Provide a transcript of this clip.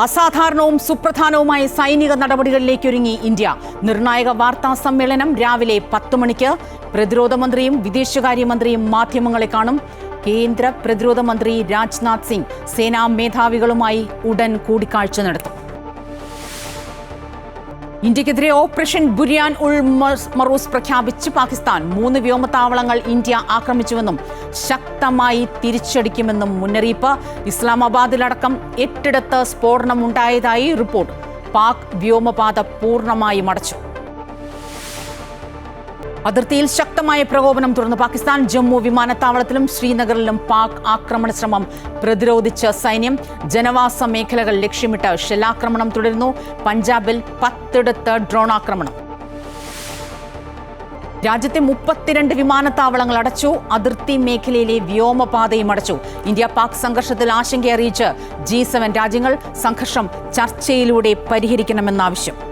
അസാധാരണവും സുപ്രധാനവുമായ സൈനിക നടപടികളിലേക്ക് ഒരുങ്ങി ഇന്ത്യ. നിർണായക വാർത്താ സമ്മേളനം രാവിലെ പത്ത് മണിക്ക്. പ്രതിരോധ മന്ത്രിയും വിദേശകാര്യമന്ത്രിയും മാധ്യമങ്ങളെ കാണും. കേന്ദ്ര പ്രതിരോധ മന്ത്രി രാജ്നാഥ് സിംഗ് സേനാ മേധാവികളുമായി ഉടൻ കൂടിക്കാഴ്ച നടത്തും. ഇന്ത്യക്കെതിരെ ഓപ്പറേഷൻ ബുരിയാൻ ഉൾ മറൂസ് പ്രഖ്യാപിച്ച് പാകിസ്ഥാൻ മൂന്ന് വ്യോമത്താവളങ്ങൾ ഇന്ത്യ ആക്രമിച്ചുവെന്നും ശക്തമായി തിരിച്ചടിക്കുമെന്നും മുന്നറിയിപ്പ്. ഇസ്ലാമാബാദിലടക്കം എട്ടിടത്ത് സ്ഫോടനം ഉണ്ടായതായി റിപ്പോർട്ട്. പാക് വ്യോമപാത പൂർണമായും അടച്ചു. അതിർത്തിയിൽ ശക്തമായ പ്രകോപനം തുടർന്ന് പാകിസ്ഥാൻ ജമ്മു വിമാനത്താവളത്തിലും ശ്രീനഗറിലും പാക് ആക്രമണ ശ്രമം പ്രതിരോധിച്ച സൈന്യം ജനവാസ മേഖലകൾ ലക്ഷ്യമിട്ട് ഷെല്ലാക്രമണം തുടരുന്നു. പഞ്ചാബിൽ പത്തിടത്ത് ഡ്രോൺ ആക്രമണം. രാജ്യത്തെ മുപ്പത്തിരണ്ട് വിമാനത്താവളങ്ങൾ അടച്ചു. അതിർത്തി മേഖലയിലെ വ്യോമപാതയും അടച്ചു. ഇന്ത്യ പാക് സംഘർഷത്തിൽ ആശങ്ക അറിയിച്ച് ജി രാജ്യങ്ങൾ സംഘർഷം ചർച്ചയിലൂടെ പരിഹരിക്കണമെന്നാവശ്യം.